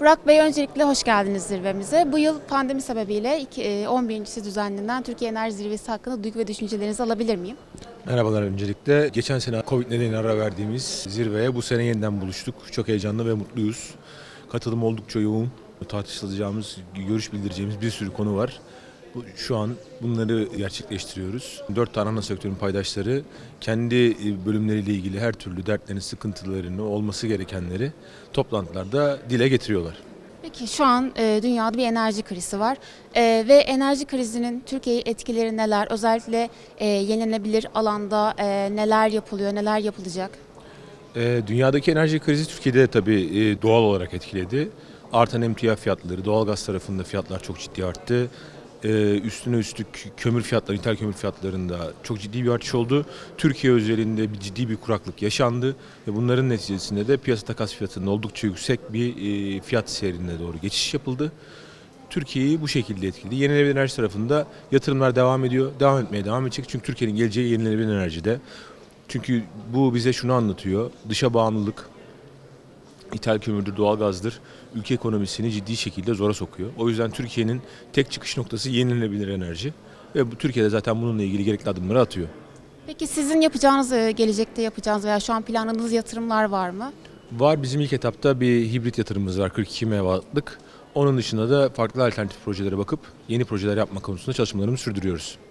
Burak Bey öncelikle hoş geldiniz zirvemize. Bu yıl pandemi sebebiyle iki- e, 11.si düzenlenen Türkiye Enerji Zirvesi hakkında duygu ve düşüncelerinizi alabilir miyim? Merhabalar öncelikle. Geçen sene Covid nedeniyle ara verdiğimiz zirveye bu sene yeniden buluştuk. Çok heyecanlı ve mutluyuz. Katılım oldukça yoğun. Tartışılacağımız, görüş bildireceğimiz bir sürü konu var. Şu an bunları gerçekleştiriyoruz. Dört tane ana sektörün paydaşları kendi e, bölümleriyle ilgili her türlü dertlerini, sıkıntılarını, olması gerekenleri toplantılarda dile getiriyorlar. Peki şu an e, dünyada bir enerji krizi var E, ve enerji krizinin Türkiye'ye etkileri neler? Özellikle e, yenilenebilir alanda e, neler yapılıyor, neler yapılacak? Ee, dünyadaki enerji krizi Türkiye'de de tabii e, doğal olarak etkiledi. Artan emtia fiyatları, doğalgaz tarafında fiyatlar çok ciddi arttı. Ee, üstüne üstlük kömür fiyatları, ithal kömür fiyatlarında çok ciddi bir artış oldu. Türkiye özelinde bir ciddi bir kuraklık yaşandı ve bunların neticesinde de piyasa takas fiyatının oldukça yüksek bir e, fiyat seyrine doğru geçiş yapıldı. Türkiye'yi bu şekilde etkiledi. Yenilenebilir enerji tarafında yatırımlar devam ediyor. Devam etmeye devam edecek. Çünkü Türkiye'nin geleceği yenilenebilir enerjide. Çünkü bu bize şunu anlatıyor. Dışa bağımlılık, ithal kömürdür, doğalgazdır. Ülke ekonomisini ciddi şekilde zora sokuyor. O yüzden Türkiye'nin tek çıkış noktası yenilenebilir enerji. Ve bu Türkiye'de zaten bununla ilgili gerekli adımları atıyor. Peki sizin yapacağınız, e, gelecekte yapacağınız veya şu an planladığınız yatırımlar var mı? Var bizim ilk etapta bir hibrit yatırımımız var 42 megawattlık. Onun dışında da farklı alternatif projelere bakıp yeni projeler yapma konusunda çalışmalarımızı sürdürüyoruz.